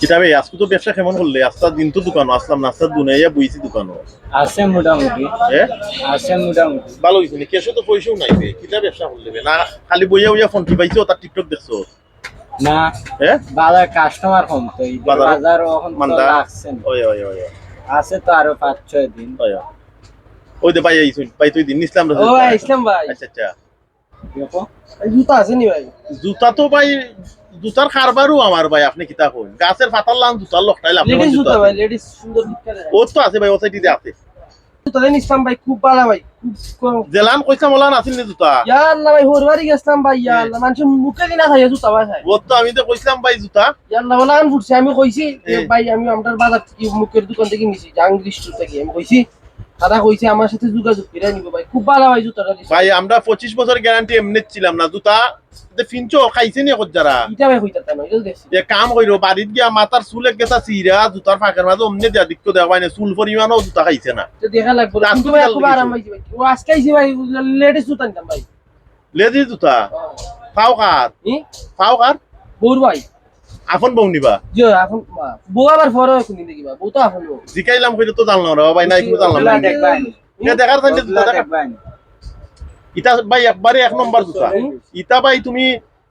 কিতাবে আজকে তো ব্যবসা কেমন করলে? আস্তা দিন তো দোকানো আসলাম নাস্তা দুনাইয়া বইছি দোকানো আছে মোটামুটি। এ? আছে মোটামুটি। ভালো হয়েছে নি? কেসে তো পয়সাও নাই বে কিতা ব্যবসা করলে না খালি বইয়া বইয়া ফোন টিপাইছো তার টিকটক দেখছ? না হ্যাঁ বাজার কাস্টমার কম তো বাজার- বাজার এখন মান্দা? না। ওই ওই ওই আছে তো আরও পাঁচ ছয় দিন। ওই দে ভাই আইছো ভাই তুই দিন ইসলাম ও ভাই ইসলাম ভাই। আচ্ছা আচ্ছা। জুতা আছে নি ভাই? জুতা তো ভাই জুতার কারবারও আমার ভাই আপনি কিতা কইন গাছের পাতার লান জুতার লাভ লেডিস জুতা। ভাই লেডিস সুন্দর ও তো আছে ভাই ও সাইডে আছে। ইসলাম ভাই খুব ভালো ভাই জেলান কইসা মলান আছিল নি জুতা? ইয়া আল্লাহ ভাই হরবারি গেছিলাম ভাই ইয়া আল্লাহ মানুষ মুখে দিনা খাইয়া জুতা ভাই খাই ও তো আমি তো কইছিলাম ভাই জুতা। ইয়া আল্লাহ ফুটছে আমি কইছি ভাই আমি আমার বাজার মুখের দোকান থেকে নিছি জাহাঙ্গীর স্টোর থেকে আমি কইছি তারা কইছে আমার সাথে যোগাযোগ করে নিব ভাই। খুব ভালো ভাই জুতাটা ভাই আমরা পঁচিশ বছর গ্যারান্টি এমনি ছিলাম না। জুতা যে ফিনচো খাইছে নি যারা? ইটা ভাই কইতা তাই নয় দেখছি। যে কাম কইরো বাড়িত গিয়া মাথার চুলে গেছা চিরা জুতার ফাঁকের মাঝে অমনি দিয়া দিক্ক দেওয়া পাই না। চুল পরিমাণও জুতা খাইছে না। তো দেখা লাগবে। কিন্তু ভাই খুব আরাম। পাইছি ভাই। ও আজকে আইছি ভাই লেডিস জুতা নিতাম ভাই। লেজি জুতা? ফাও কার ফাও কার বউর ভাই। আফন বউ নিবা? এখন বা- বউ আবার পরে কোনদিন দেখিবা? বউ তো এখন বউ। জিকাইলাম কইলে তো জানলাম রে ভাই নাই কিন্তু জানলাম না। দেখবাই এটা দেখার থাকলে জুতা ওগুলা দেখা দেখবাই ইটা ভাই একবারে এক নম্বর জুতা। ইটা ভাই তুমি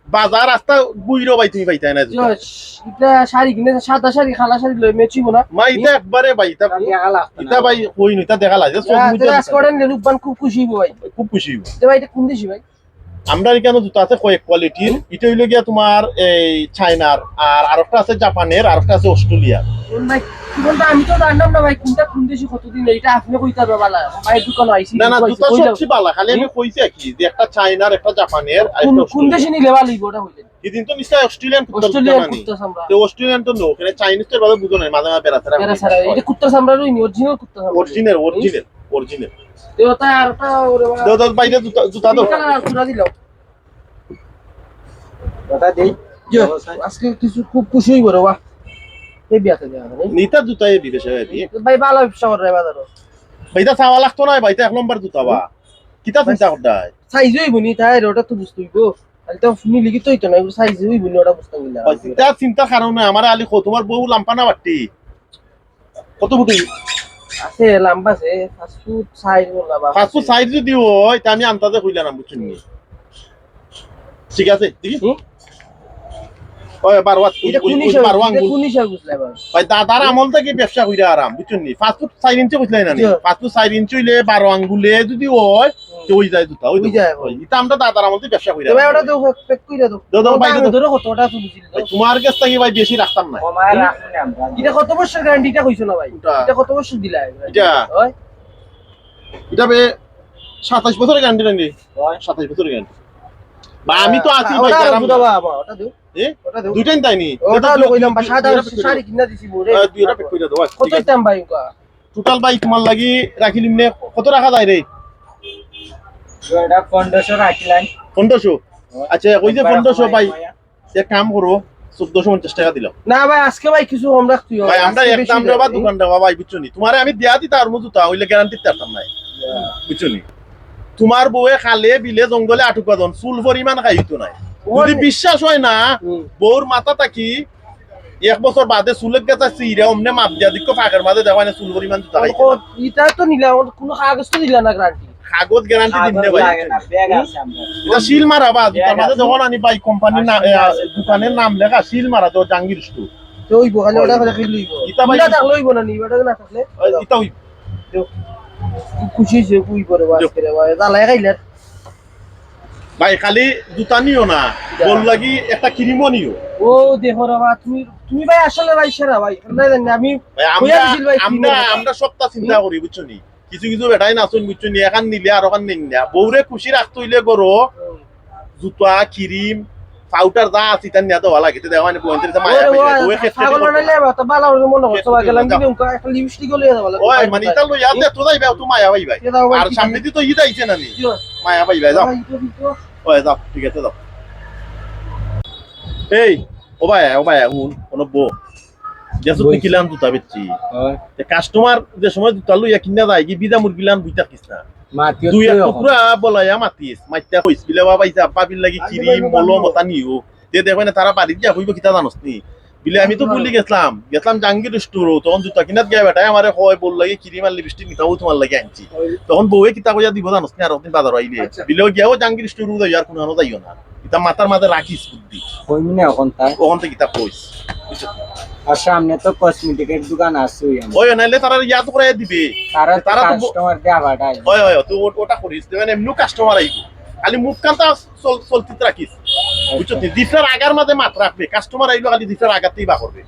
বাজার রাস্তা বুইরো ভাই তুমি পাইতাই না জুতা। এটা শাড়ি কিনে সাদা শাড়ি খালা শাড়ি লই মেচিব না। মা ইটা একবারে ভাই লাগতো না। ভাই কই নি। ইটা দেখা লাগে সব বুঝে আজ করেন রূপবান খুব খুশি হইবো ভাই। খুব খুশি হইব। তো ভাই এটা কোন দেশি ভাই? আমরা এখানে জুতা আছে কয়েক কোয়ালিটির এটা হইল গিয়া তোমার এই চাইনার আর আরেকটা আছে জাপানের আরেকটা আছে অস্ট্রেলিয়া কোন ভাই কি বলতো আমি তো জানলাম না ভাই কোনটা কোন দেশি কতদিন এটা আপনি কইতা হবে বালা। ভাই দোকান আইছি না না জুতা সবচেয়ে ভালো খালি আমি কইছি কি যে একটা চাইনার একটা জাপানের কোন একটা নিলে ভালো হইবো ওটা হইলে এদিন তো নিশ্চয় অস্ট্রেলিয়ান কুত্তা অস্ট্রেলিয়া কুত্তা সামরা তো অস্ট্রেলিয়ান তো এখানে চাইনিজ তো ভালো বুঝো মাঝে মাঝে বেড়াতে সারা এটা কুত্তা সামরা রই নি অরিজিনাল কুত্তা সামরা অরিজিনাল অরিজিনাল অরিজিনাল তো ওটা আর ওরে বাবা। দাও দাও বাইরে জুতা জুতা দাও দেই আজকে কিছু খুব খুশি হইবো রে বাহ এই বিয়াতে নিতা জুতা এই বিদেশে দিয়ে ভাই ভালো ব্যবসা করে বাজারও বাইতা চাওয়া লাগতো না বাইতা এক নম্বর জুতা বা। কিতা চিন্তা করতাই সাইজ হইব নি তাই ওটা তো বুঝতে হইব। তো মিলি কি তো হইতো না সাইজ হইব নি ওটা বুঝতে হইলা চিন্তা চিন্তার কারণে আমার আলি তোমার বউ লাম্পা না বাট্টি কত ফুটি আছে লম্বা আছে ফাস্ট ফুড সাইজ বলা বা সাইজ যদি হয় তা আমি আন্তাজে কইলা না বুঝছেন ঠিক আছে দেখি? ওই বারোয়া এটা কোন হিসাবে বারোয়া ভাই দাদার আমল থেকে ব্যবসা কইরা আরাম বুঝছেন নি? ফাস্ট ফুড চার ইঞ্চি কইলাই না জি। ফাস্ট ফুড চার ইঞ্চি হইলে বারো আঙ্গুলে যদি হয় তো ওই যায় জুতা ওই যায়, ওই। এটা আমরা দাদার ব্যবসা কইরা ভাই ওটা তো পেক কইরা দাও দাও, ভাই, ধরো কত ওটা তো তোমার কাছ থেকে ভাই বেশি রাখতাম না। কমায় আমরা। এটা কত বছর গ্যারান্টি এটা কইছো না ভাই এটা কত বছর দিলা এটা? হয় এটা বে সাতাশ বছরের গ্যারান্টি নাকি? হয়। সাতাশ বছরের গ্যারান্টি বা আমি তো আছি ভাই ওটা ওটা দিও এ? ওটা দিও দুইটাই তাইনি ওটা হলো কইলাম বা সাদা শাড়ি কিনা দিছি মোরে। দুইটা পেক কইরা দাও কত দাম ভাই টোটাল ভাই তোমার লাগি রাখিলিম নে কত রাখা যায় রে? এটা পনেরোশো রাখিলেন পনেরোশো? আচ্ছা ওই যে পনেরোশো ভাই এক কাম করো চোদ্দশো পঞ্চাশ টাকা দিলাম। না ভাই আজকে ভাই কিছু কম ভাই আমরা এক দাম দেওয়া দোকান দেওয়া ভাই বুঝছ নি? তোমারে আমি দেয়া দিতে আর মতো তা গ্যারান্টি তারতাম নাই বুঝছ নি? তোমার বউয়ে খালে বিলে জঙ্গলে আটুকা দন চুল পরিমাণ খাইতো নাই। যদি বিশ্বাস হয় না বউর মাথা থাকি এক বছর বাদে চুলের গেছে চিরা অমনে মাপ দিয়া দিক ফাঁকের মাঝে দেওয়া না চুল পরিমাণ জুতা খাইছে না। এটা তো নিলাম কোনো কাগজ তো দিলা না গ্যারান্টি কাগজ গ্যারান্টি না আছে আমরা এটা শিল মারা বা জুতার মাঝে যখন আনি ভাই কোম্পানির নাম দোকানের নাম লেখা শিল মারা তো স্টোর তো ওই বহালে ওটা করে লইব। ইতা ভাই- লইব না নিবা না থাকলে? এটা ওই খুশি কুই করে বাস করে ভাই খাইলে। ভাই খালি জুতা নিও না। বল লাগি একটা ক্রিমও নিও। ও দেখো রে বা তুমি তুমি ভাই আসলে ভাই সেরা ভাই। না জানি আমি আমরা ভাই আমরা সবটা চিন্তা করি বুঝছ নি? কিছু কিছু বেটাই নাচুন বুঝছ নি এখান নিলে আর ওখান নিন না। বউরে খুশি রাখতে হইলে গরো জুতা ক্রিম পাউডার যা আছে তার নিয়ে দেওয়া লাগে। দেওয়া মানে যে মায়া পাইলে বউয়ে খেতে বানাইলে তো বালা ওর মনে করছ ভাই গেলাম দিলাম একটা লিপস্টিক লইয়া যাবা ওই মানে তো যাইবে তো মায়া ভাই ভাই আর সামনে তো আইছে না নি? মায়া ভাই ভাই যাও ওই যাও ঠিক আছে যাও। এই ও ভাই ও ভাই হুন কোন বউ। যেসব বেচছি। হয়। কাস্টমার যে সময় জুতা লইয়া কিনা যায় কি বিদা মুরগিলান বুইতা কিস না। দুই এক টুকরা বলাইয়া মাতিস মাইতা কইস বিলে বাবা ইসা পাবিল লাগি চিরি মলো মতা নিও। তে দেখবে না তারা বাড়ি গিয়া হইব কিতা জানোস নি? বিলে আমি তো ভুলি গেছিলাম। গেছিলাম জাহাঙ্গীর স্টোর তখন জুতা কিনাত গিয়া বেটাই আমারে কয় বল লাগে কিরিম আর লিপস্টিক নিতাও তোমার লাগে আনছি। তখন বউয়ে কিতা কইয়া দিব জানোস না আর দিন বাজার আইলে। আচ্ছা। বিলেও গিয়াও জাহাঙ্গীর স্টোর যাই আর কোনো যাইও না। ইতা মাথার মাঝে রাখিস বুদ্ধি। কইমি না তাই। ওখান থেকে কিতা কইস। আর সামনে তো কসমেটিকের দোকান আছে ওই নাইলে তারা ইয়াদ করে দিবে। তারা তারা তো কাস্টমার দিয়ে আবার ওই ওই তুই ওটা করিস। মানে এমনি কাস্টমার আইব। খালি মুখ কান্তা চলতি রাখিস। বুঝছ? জিফরার আগার মাঝে মাত রাখবে। কাস্টমার আইলো খালি জিফরার আগাতেই বা করবে